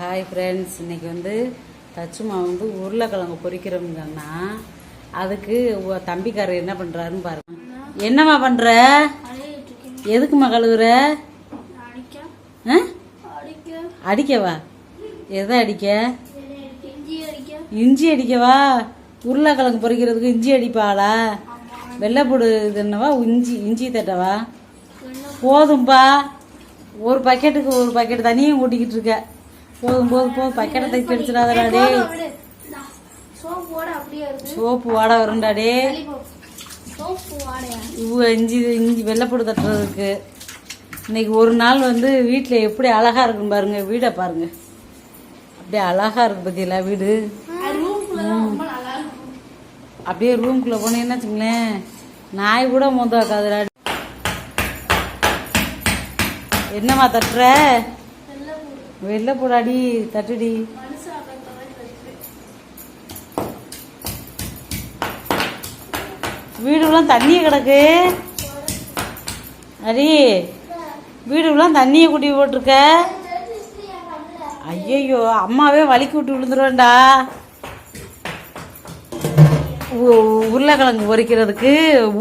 Hi friends இன்னைக்கு வந்து தச்சுமா வந்து உருளைக்கிழங்கு பொரிக்கிறோம்னா அதுக்கு தம்பிக்காரர் என்ன பண்றாருன்னு பாருங்க. என்னம்மா பண்ற? எதுக்குமா கழுவுற? அடிக்கவா? எதை அடிக்க? இஞ்சி அடிக்கவா? உருளைக்கிழங்கு பொரிக்கிறதுக்கு இஞ்சி அடிப்பாளா? வெள்ளைப்பூடு இது என்னவா? இஞ்சி இஞ்சி தட்டவா? போதும்பா. ஒரு பக்கெட்டுக்கு ஒரு பக்கெட் தண்ணியும் கூட்டிக்கிட்டு இருக்க. போதும் போதும் போதும். பக்கெட்டை தைக்க அடிச்சிடாதடா டே சோப்பு வாடை வரும்டா டே இஞ்சி இஞ்சி வெள்ளைப்பூடு தட்டுறதுக்கு. இன்னைக்கு ஒரு நாள் வந்து வீட்டில் எப்படி அழகா இருக்கும் பாருங்க வீடை பாருங்க. அப்படியே அழகா இருக்கு பத்தியில வீடு? அப்படியே ரூம்குள்ள போனீங்கன்னா வச்சுங்களேன் நாய் கூட மொந்த வைக்காதுடா என்னம்மா தட்டுற? வெளில போடாடி தட்டுடி. வீடுலாம் தண்ணியே கிடக்கு. அடி வீடுலாம் தண்ணியை குட்டி போட்டிருக்க. ஐயையோ அம்மாவே வலிக்கு விட்டு விழுந்துருவேன்டா. உ- உருளைக்கிழங்கு பொரிக்கிறதுக்கு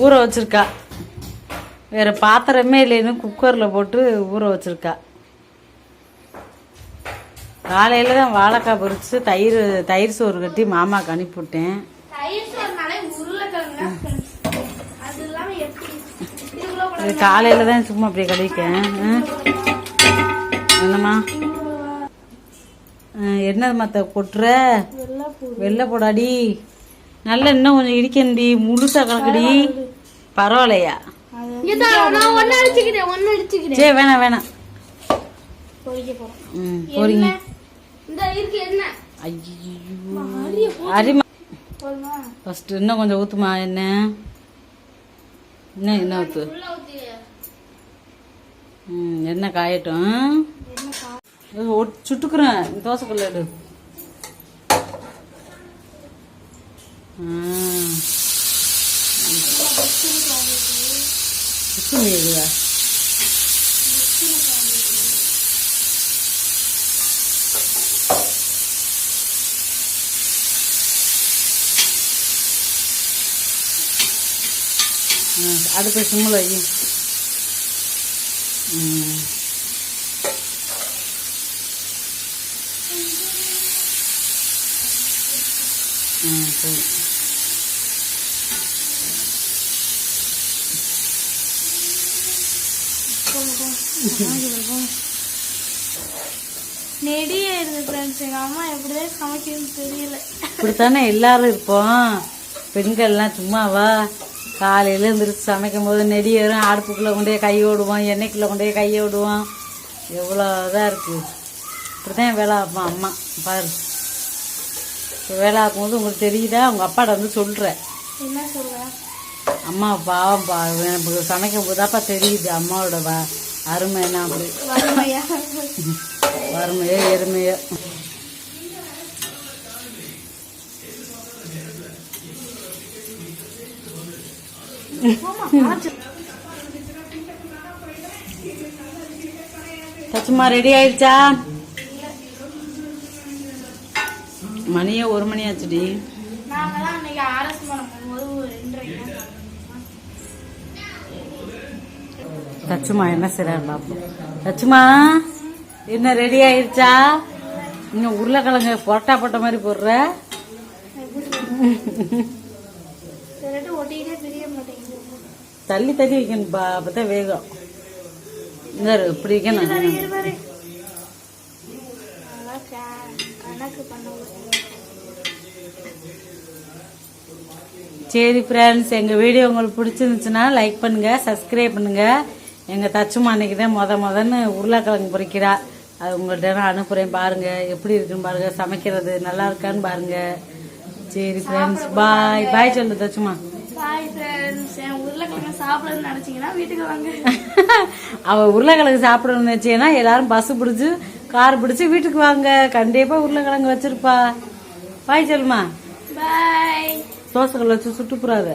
ஊற வச்சிருக்கா. வேற பாத்திரமே இல்லைன்னு குக்கரில் போட்டு ஊற வச்சிருக்கா. காலையில தான் வாழைக்காய் பொரிச்சு தயிர் தயிர் சோறு கட்டி மாமாக்கு அனுப்பிவிட்டேன். இது காலையில தான் சும்மா அப்படியே கழிக்கேன் என்னம்மா? என்னது மத்த கொட்டுற? வெள்ளை போடாடி. நல்ல இன்னும் கொஞ்சம் இடிக்கண்டி முழுசா கலக்கடி. பரவாயில்லையா? சரி வேணாம் வேணாம். ம் போறீங்க. ஐயோ அரிமா. ஃபர்ஸ்ட் இன்னும் கொஞ்சம் ஊத்துமா என்ன? இன்னும் என்ன ஊத்து? ம் என்ன காயட்டும்? சுட்டுக்குறேன். தோசைக்கல்ல எடு. ஆ. வை. ம். ம் சரி நெடியா இருக்கு ஃப்ரெண்ட்ஸ் எங்க அம்மா எப்படிதான் சமைக்கணும்னு தெரியல. இப்படித்தானே எல்லாரும் இருப்போம். பெண்கள்லாம் சும்மாவா? காலையில எழுந்திரிச்சு சமைக்கும் போது நெடி வரும் அடுப்புக்குள்ளே கொண்டு கை விடுவோம் எண்ணெய்க்குள்ளே கொண்டு கையை விடுவோம் எவ்வளோ இதாக இருக்குது இப்படிதான் வேலை ஆகும் அம்மா. பாரு. வேலை ஆக்கும்போது உங்களுக்கு தெரியுதா? உங்கள் அப்பாட்ட வந்து சொல்கிறேன் என்ன சொல்ற? அம்மா பாவம் பா எனக்கு சமைக்கும் போதாப்பா தெரியுது அம்மாவோட வ அருமை என்ன அப்படி. வறுமையோ எருமையோ. தச்சுமா ரெடி ஆயிடுச்சா? மணியே ஒரு மணி ஆச்சுடி. தச்சுமா என்ன செய்றாரு பாப்போம். தச்சுமா என்ன ரெடி ஆயிடுச்சா? இன்னும் உருளைக்கிழங்கு பொரட்டா போட்ட மாதிரி போடுற? தள்ளி தள்ளி வைக்கணும் பா அப்பதான் வேகம் இரு, இப்படி வைக்கணும் சரி ஃப்ரெண்ட்ஸ் எங்கள் வீடியோ உங்களுக்கு பிடிச்சிருந்துச்சுன்னா லைக் பண்ணுங்க சப்ஸ்கிரைப் பண்ணுங்க. எங்கள் தச்சுமா அன்னைக்கு தான் மொத மொதன்னு உருளைக்கிழங்கு பொரிக்கிறா அது உங்கள்கிட்ட நான் அனுப்புகிறேன் பாருங்க எப்படி இருக்குன்னு பாருங்க சமைக்கிறது நல்லா இருக்கான்னு பாருங்க சரி ஃப்ரெண்ட்ஸ் பாய் பாய் சொல்லு தச்சுமா என் உருளைக்கிழங்கு சாப்பிடணும்னு நினைச்சீங்கன்னா வீட்டுக்கு வாங்க. அவ உருளைக்கிழங்கு சாப்பிடணும்னு நினைச்சீங்கன்னா எல்லாரும் பஸ் பிடிச்சி கார் பிடிச்சி வீட்டுக்கு வாங்க. கண்டிப்பா உருளைக்கிழங்கு வச்சிருப்பா. பாய் சொல்லுமா பாய் தோசைகள் வச்சு சுட்டு புறாத.